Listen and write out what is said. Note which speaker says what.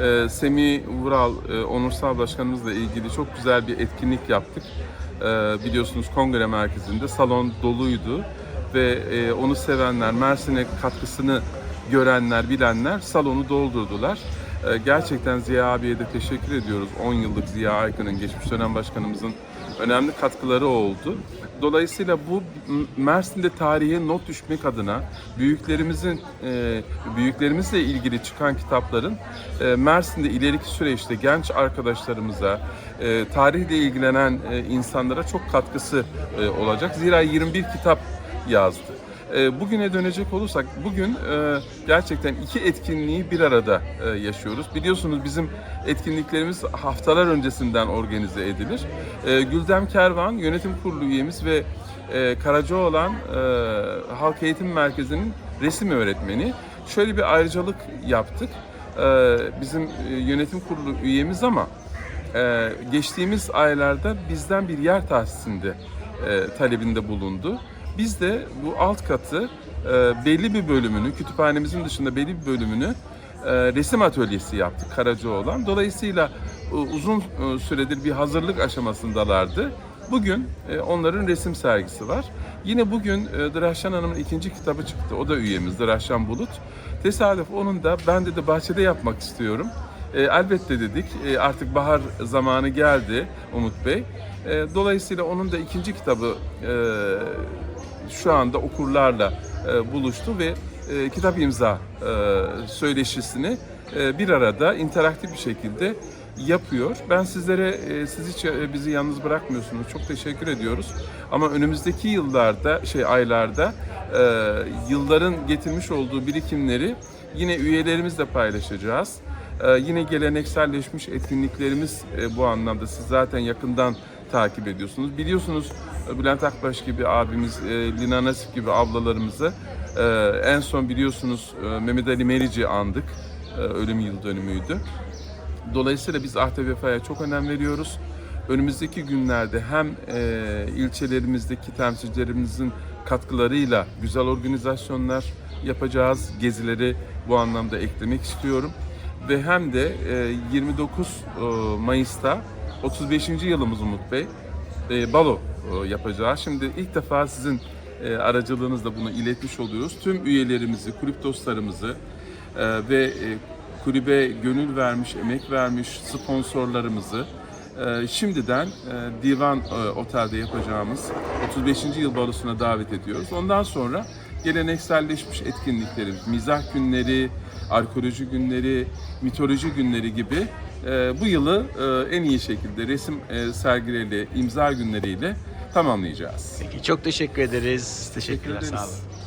Speaker 1: e, Semih Vural, e, Onursal Başkanımızla ilgili çok güzel bir etkinlik yaptık. E, biliyorsunuz kongre merkezinde salon doluydu ve e, onu sevenler, Mersin'e katkısını görenler, bilenler salonu doldurdular. E, gerçekten Ziya abiye de teşekkür ediyoruz. 10 yıllık Ziya Aykın'ın, geçmiş dönem başkanımızın önemli katkıları oldu. Dolayısıyla bu Mersin'de tarihe not düşmek adına büyüklerimizin e, büyüklerimizle ilgili çıkan kitapların e, Mersin'de ileriki süreçte genç arkadaşlarımıza, e, tarihle ilgilenen insanlara çok katkısı olacak. Zira 21 kitap yazdı. E, Bugüne dönecek olursak, bugün e, gerçekten iki etkinliği bir arada e, yaşıyoruz. Biliyorsunuz bizim etkinliklerimiz haftalar öncesinden organize edilir. E, Güldem Kervan, yönetim kurulu üyemiz ve e, Karacaoğlan e, Halk Eğitim Merkezi'nin resim öğretmeni. Şöyle bir ayrıcalık yaptık. E, Bizim yönetim kurulu üyemiz ama geçtiğimiz aylarda bizden bir yer tahsisinde talebinde bulundu. Biz de bu alt katı e, belli bir bölümünü, kütüphanemizin dışında belli bir bölümünü e, resim atölyesi yaptık Karacaoğlan. Dolayısıyla e, uzun e, süredir bir hazırlık aşamasındalardı. Bugün e, onların resim sergisi var. Yine bugün e, Dırahşan Hanım'ın ikinci kitabı çıktı. O da üyemiz Dırahşan Bulut. Tesadüf onun da ben de de bahçede yapmak istiyorum. E, elbette dedik. E, artık bahar zamanı geldi Umut Bey. E, dolayısıyla onun da ikinci kitabı e, şu anda okurlarla e, buluştu ve e, kitap imza e, söyleşisini e, bir arada interaktif bir şekilde yapıyor. Ben sizlere e, siz hiç e, bizi yalnız bırakmıyorsunuz. Çok teşekkür ediyoruz. Ama önümüzdeki yıllarda şey aylarda e, yılların getirmiş olduğu birikimleri yine üyelerimizle paylaşacağız. Ee, yine gelenekselleşmiş etkinliklerimiz e, bu anlamda siz zaten yakından takip ediyorsunuz. Biliyorsunuz e, Bülent Akbaş gibi abimiz, e, Lina Nasip gibi ablalarımızı en son biliyorsunuz Mehmet Ali Merici andık. Ölüm yıl dönümüydü. Dolayısıyla biz Ahde Vefa'ya çok önem veriyoruz. Önümüzdeki günlerde hem ilçelerimizdeki temsilcilerimizin katkılarıyla güzel organizasyonlar yapacağız. Gezileri bu anlamda eklemek istiyorum. Ve hem de e, 29 e, Mayıs'ta 35. yılımız Umut Bey e, balo e, yapacağız. Şimdi ilk defa sizin e, aracılığınızla bunu iletmiş oluyoruz. Tüm üyelerimizi, kulüp dostlarımızı e, ve e, kulübe gönül vermiş, emek vermiş sponsorlarımızı e, şimdiden e, Divan e, Otel'de yapacağımız 35. yıl balosuna davet ediyoruz. Ondan sonra gelenekselleşmiş etkinliklerimiz, mizah günleri, arkeoloji günleri, mitoloji günleri gibi e, bu yılı e, en iyi şekilde resim e, sergileriyle, imza günleriyle tamamlayacağız.
Speaker 2: Peki çok teşekkür ederiz. Teşekkürler.
Speaker 1: Teşekkür
Speaker 2: Sağ olun.